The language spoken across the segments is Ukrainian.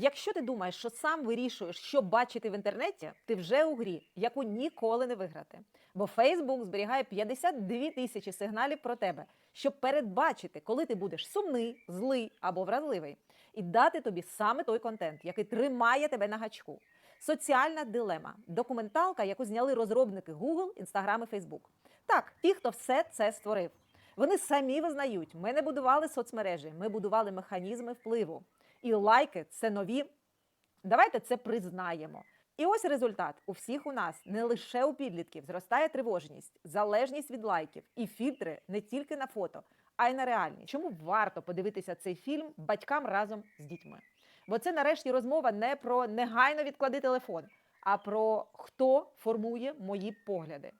Якщо ти думаєш, що сам вирішуєш, що бачити в інтернеті, ти вже у грі, яку ніколи не виграти. Бо Facebook зберігає 52 тисячі сигналів про тебе, щоб передбачити, коли ти будеш сумний, злий або вразливий, і дати тобі саме той контент, який тримає тебе на гачку. Соціальна дилема документалка, яку зняли розробники Google, Instagram і Facebook. Так, ті, хто все це створив. Вони самі визнають, ми не будували соцмережі, ми будували механізми впливу. І лайки це нові. Давайте це признаємо. І ось результат. У всіх у нас не лише у підлітків зростає тривожність, залежність від лайків і фільтри не тільки на фото, а й на реальність. Чому варто подивитися цей фільм батькам разом з дітьми? Бо це нарешті розмова не про негайно відклади телефон, а про хто формує мої погляди.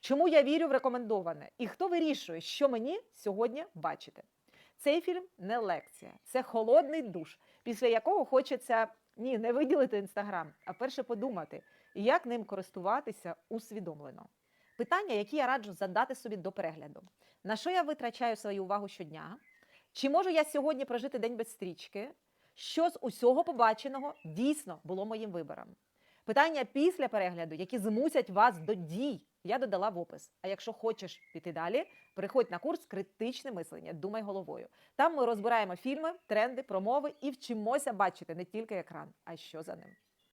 Чому я вірю в рекомендоване і хто вирішує, що мені сьогодні бачити? Цей фільм не лекція, це холодний душ, після якого хочеться ні, не виділити інстаграм, а перше подумати, як ним користуватися усвідомлено. Питання, які я раджу задати собі до перегляду: на що я витрачаю свою увагу щодня? Чи можу я сьогодні прожити день без стрічки? Що з усього побаченого дійсно було моїм вибором? Питання після перегляду, які змусять вас до дій, я додала в опис. А якщо хочеш піти далі, приходь на курс критичне мислення, думай головою. Там ми розбираємо фільми, тренди, промови і вчимося бачити не тільки екран, а що за ним.